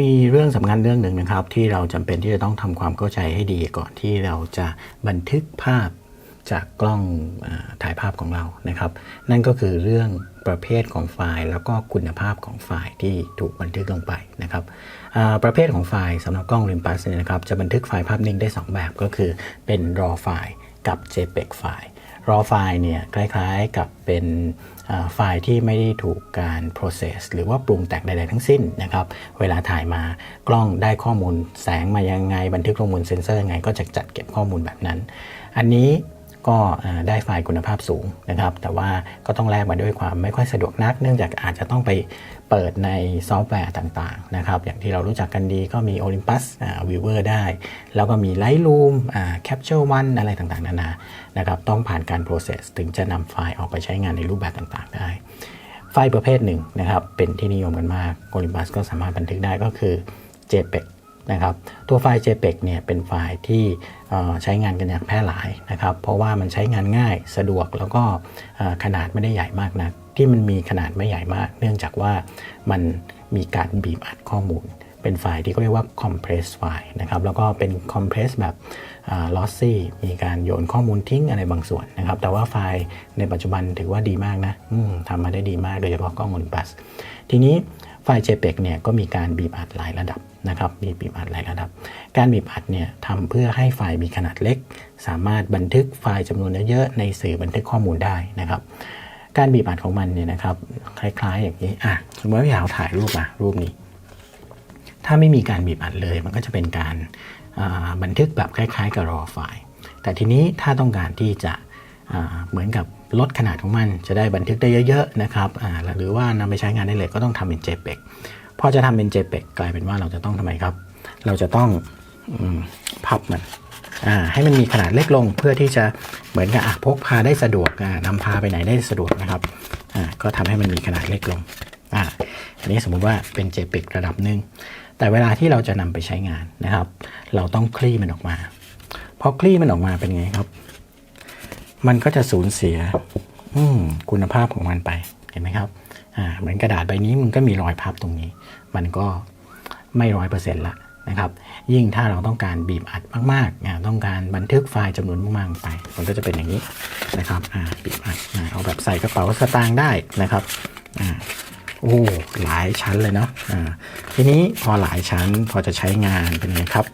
มีเรื่องสำคัญเรื่องหนึ่งนะครับ ที่เราจำเป็นที่จะต้องทำความเข้าใจให้ดีก่อนที่เราจะบันทึกภาพจากกล้องอถ่ายภาพของเรานะครับ นั่นก็คือเรื่องประเภทของไฟล์ แล้วก็คุณภาพของไฟล์ที่ถูกบันทึกลงไปนะครับประเภทของไฟล์สำหรับกล้อง Olympus เนี่ยนะครับจะบันทึกไฟล์ภาพนิ่งได้ 2 แบบก็คือเป็น RAW ไฟล์กับ JPEG ไฟล์ raw ไฟล์เนี่ยคล้ายๆกับเป็นไฟล์ที่ไม่ได้ถูกการ process หรือว่าปรุงแต่งใดๆทั้งสิ้นนะครับ เวลาถ่ายมากล้องได้ข้อมูลแสงมายังไง บันทึกข้อมูลเซนเซอร์ยังไง ก็จะจัดเก็บข้อมูลแบบนั้น อันนี้ ก็ได้ไฟล์คุณภาพสูงนะครับ แต่ว่าก็ต้องแลกมาด้วยความไม่ค่อยสะดวกนัก เนื่องจากอาจจะต้องไปเปิดในซอฟต์แวร์ต่างๆนะครับ อย่างที่เรารู้จักกันดีก็มี Olympus อ่า Viewer ได้ แล้วก็มี Lightroom Capture One อะไรต่างๆ นานานะครับ ต้องผ่านการ process ถึงจะนำไฟล์ออกไปใช้งานในรูปแบบต่างๆ ได้ ไฟล์ประเภทหนึ่งนะครับ เป็นที่นิยมกันมาก Olympus ก็สามารถบันทึกได้ก็คือ JPEG นะครับตัวไฟล์ JPEG เนี่ยเป็นไฟล์ที่ใช้งานกันอย่างแพร่หลายนะครับ เพราะว่ามันใช้งานง่ายสะดวกแล้วก็ขนาดไม่ได้ใหญ่มากนะที่มันมีขนาดไม่ใหญ่มาก เนื่องจากว่ามันมีการบีบอัดข้อมูล เป็นไฟล์ที่เขาเรียกว่า compress ไฟล์นะครับแล้วก็เป็น compress แบบอ่า lossy มีการโยนข้อมูลทิ้งอะไรบางส่วนนะครับ แต่ว่าไฟล์ในปัจจุบันถือว่าดีมากนะทำมาได้ดีมากโดยเฉพาะกล้อง Olympus ทีนี้ ไฟล์ JPEG เนี่ยก็มีการบีบอัดหลายระดับนะครับ มีบีบอัดหลายระดับ การบีบอัดเนี่ยทำเพื่อให้ไฟล์มีขนาดเล็ก สามารถบันทึกไฟล์จำนวนเยอะๆในสื่อบันทึกข้อมูลได้นะครับ การบีบอัดของมันเนี่ยนะครับคล้ายๆ อย่างนี้อะสมมติว่าอยากถ่ายรูปมารูปนี้ ถ้าไม่มีการบีบอัดเลยมันก็จะเป็นการบันทึกแบบคล้ายๆ กับ raw ไฟล์ แต่ทีนี้ถ้าต้องการที่จะ เหมือนกับลดขนาดของมันจะได้บันทึกได้เยอะๆนะครับหรือว่านำไปใช้งานได้เลยก็ต้องทำเป็น JPEG พอจะทำเป็น JPEG กลายเป็นว่าเราจะต้องทำไมครับ เราจะต้องอพับมันให้มันมีขนาดเล็กลงเพื่อที่จะเหมือนกับพกพาได้สะดวกอ่านำพาไปไหนได้สะดวกนะครับก็ทำให้มันมีขนาดเล็กลงออันนี้สมมุติว่าเป็น JPEG ระดับหนึ่งแต่เวลาที่เราจะนำไปใช้งานนะครับ เราต้องคลี่มันออกมาพอคลี่มันออกมาเป็นไงครับ มันก็จะสูญเสียคุณภาพของมันไปเห็นไหมครับเหมือนกระดาษใบนี้มันก็มีรอยพับตรงนี้ มันก็ไม่ร้อยเปอร์เซ็นต์ละนะครับ ยิ่งถ้าเราต้องการบีบอัดมากๆต้องการบันทึกไฟล์จำนวนมากๆไป มันก็จะเป็นอย่างนี้นะครับบีบอัดอเอาแบบใส่กระเป๋าสตางค์ได้นะครับอโอ้หลายชั้นเลยเนาะอ่าทีนี้พอหลายชั้นพอจะใช้งานเป็นไงครับ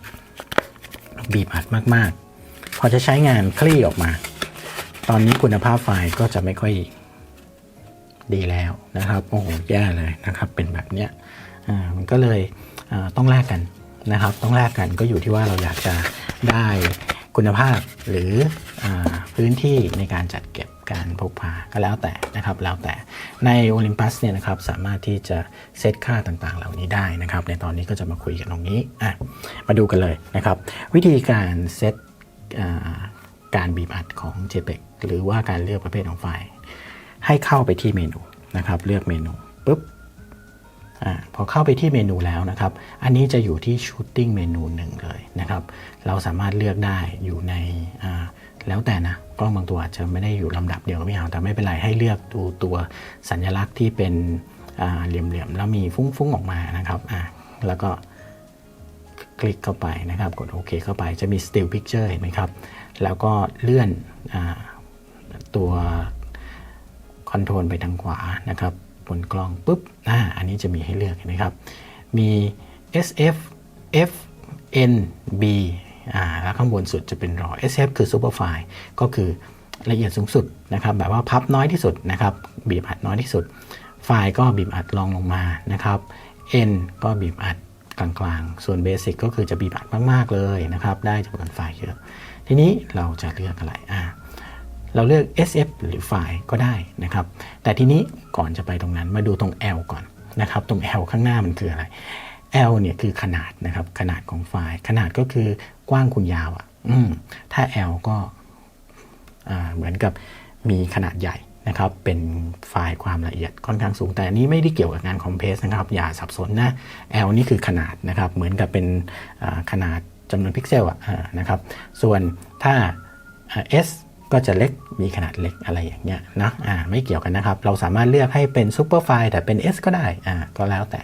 บีบอัดมากๆ พอจะใช้งานคลี่ออกมา ตอนนี้คุณภาพไฟล์ก็จะไม่ค่อยดีแล้วนะครับโอ้โหแย่เลยนะครับ เป็นแบบเนี้ยอ่ามันก็เลยต้องแลกกันนะครับ ต้องแลกกันก็อยู่ที่ว่าเราอยากจะได้คุณภาพหรืออพื้นที่ในการจัดเก็บการพกพาก็แล้วแต่นะครับ แล้วแต่ใน Olympus เนี่ยนะครับสามารถที่จะเซตค่าต่างๆ เหล่านี้ได้นะครับ ในตอนนี้ก็จะมาคุยกันตรงนี้อะมาดูกันเลยนะครับ วิธีการเซตอ่า การบีบอัดของ JPEG หรือว่าการเลือกประเภทของไฟล์ ให้เข้าไปที่เมนูนะครับ เลือกเมนูปุ๊บอพอเข้าไปที่เมนูแล้วนะครับ อันนี้จะอยู่ที่ shooting เมนูหนึ่งเลยนะครับ เราสามารถเลือกได้อยู่ในแล้วแต่นะกล้องบางตัวอาจจะไม่ได้อยู่ลำดับเดียวกับพี่หาวแต่ไม่เป็นไรให้เลือกดูตัวสัญลักษณ์ที่เป็นอ่าเหลี่ยมๆแล้วมีฟุ้งๆออกมานะครับแล้วก็คลิกเข้าไปนะครับ กดโอเคเข้าไปจะมี still picture เห็นไหมครับ แล้วก็เลื่อนอตัวคอนโทรลไปทางขวานะครับบนกล้องปุ๊บอ่าอันนี้จะมีให้เลือกนไหมครับ มี SF F N B อ่าแล้วข้างบนสุดจะเป็น RAW SF คือ Superfile ก็คือละเอียดสูงสุดนะครับแบบว่าพับน้อยที่สุดนะครับบีบอัดน้อยที่สุด ไฟล์ก็บีบอัดลองลงมานะครับ N ก็บีบอัดกลางๆ ส่วน Basic ก็คือจะบีบอัดมากๆเลยนะครับ ได้จำนวนไฟล์เยอะ ทีนี้เราจะเลือกอะไรอ่าเราเลือก SF หรือไฟล์ก็ได้นะครับ แต่ทีนี้ก่อนจะไปตรงนั้นมาดูตรง L ก่อนนะครับตรง L ข้างหน้ามันคืออะไร L เนี่ยคือขนาดนะครับขนาดของไฟล์ ขนาดก็คือกว้างคูณยาวอะ่ะอืมถ้า L ก็เหมือนกับมีขนาดใหญ่นะครับ เป็นไฟล์ความละเอียดค่อนข้างสูง แต่อันนี้ไม่ได้เกี่ยวกับงานคอมเพรสนะครับ อย่าสับสนนะ L นี่คือขนาดนะครับ เหมือนกับเป็นขนาด จำนวนพิกเซลอะอ่านะครับ ส่วนถ้า S ก็จะเล็กมีขนาดเล็กอะไรอย่างเงี้ยนะอ่าไม่เกี่ยวกันนะครับ เราสามารถเลือกให้เป็นซูเปอร์ไฟล์แต่เป็น S ก็ได้อ่าก็แล้วแต่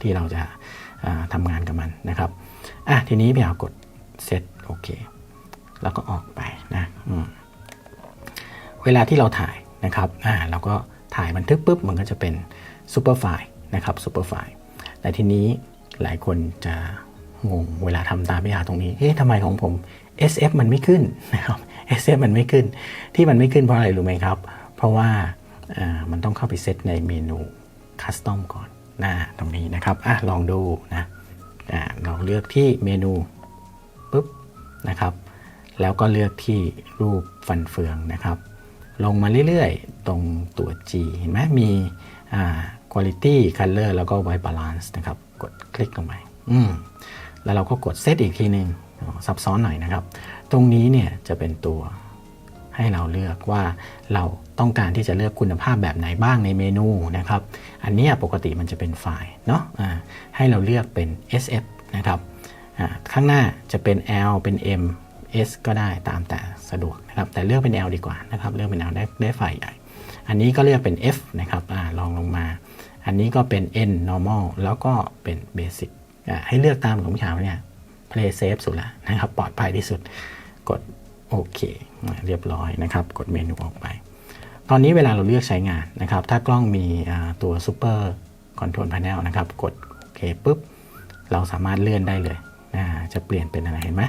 ที่เราจะาทำงานกับมันนะครับอะทีนี้พี่เอากดเซตโอเคแล้วก็ออกไปนะอืมเวลาที่เราถ่ายนะครับอ่าเราก็ถ่ายบันทึกปุ๊บมันก็จะเป็นซูเปอร์ไฟล์นะครับซูเปอร์ไฟล์แต่ทีนี้หลายคนจะ งงเวลาทำตามพี่อาตรงนี้ เอ๊ะทำไมของผม SF มันไม่ขึ้นนะครับ SF มันไม่ขึ้น ที่มันไม่ขึ้นเพราะอะไรรู้ไหมครับ เพราะว่ามันต้องเข้าไปเซตในเมนูคัสตอมก่อนหน้าตรงนี้นะครับอะลองดูนะอ่าเราเลือกที่เมนูปุ๊บนะครับ แล้วก็เลือกที่รูปฟันเฟืองนะครับ ลงมาเรื่อยๆ ตรงตัว G เห็นไหมมีอ่า quality color แล้วก็ white balance นะครับ กดคลิกลงไปอืม แล้วเราก็กดเซตอีกทีหนึ่งซับซ้อนหน่อยนะครับ ตรงนี้เนี่ยจะเป็นตัวให้เราเลือกว่าเราต้องการที่จะเลือกคุณภาพแบบไหนบ้างในเมนูนะครับ อันนี้ปกติมันจะเป็นไฟล์เนาะอ่าให้เราเลือกเป็น SF นะครับข้างหน้าจะเป็น L เป็น M S ก็ได้ตามแต่สะดวกนะครับ แต่เลือกเป็น L ดีกว่านะครับเลือกเป็น L ได้ได้ไฟล์ใหญ่ อันนี้ก็เลือกเป็น F นะครับอลองลงมา อันนี้ก็เป็น N normal แล้วก็เป็น basic ให้เลือกตามของพี่ขาวเนี่ย play safe สุดละนะครับ ปลอดภัยที่สุด กดโอเค เรียบร้อยนะครับ กดเมนูออกไป ตอนนี้เวลาเราเลือกใช้งานนะครับ ถ้ากล้องมีตัว Super Control Panel นะครับ กดโอเคปุ๊บ เราสามารถเลื่อนได้เลยนะจะเปลี่ยนเป็นอะไรเห็นไหม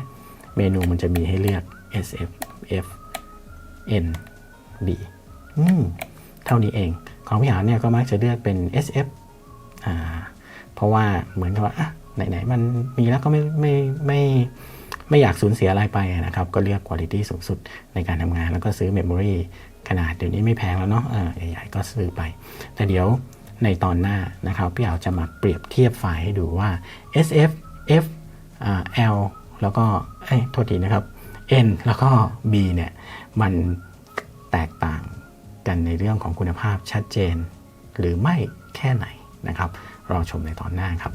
เมนูมันจะมีให้เลือก S F F N B อืมเท่านี้เอง ของพี่หาเนี่ยก็มักจะเลือกเป็น S F อ่า เพราะว่าเหมือนกับว่าอะ ไหนๆมันมีแล้วก็ไม่ไม่ไม่ไม่อยากสูญเสียอะไรไปนะครับ ก็เลือกคุณภาพสูงสุดในการทำงาน แล้วก็ซื้อเมมโมรีขนาดเดี๋ยวนี้ไม่แพงแล้วเนาะเออใหญ่ๆก็ซื้อไป แต่เดี๋ยวในตอนหน้านะครับพี่เอาจะมาเปรียบเทียบไฟล์ให้ดูว่า SF fl แล้วก็เอ้ยโทษทีนะครับ N แล้วก็ B เนี่ยมันแตกต่างกันในเรื่องของคุณภาพชัดเจน หรือไม่แค่ไหนนะครับ รอชมในตอนหน้าครับ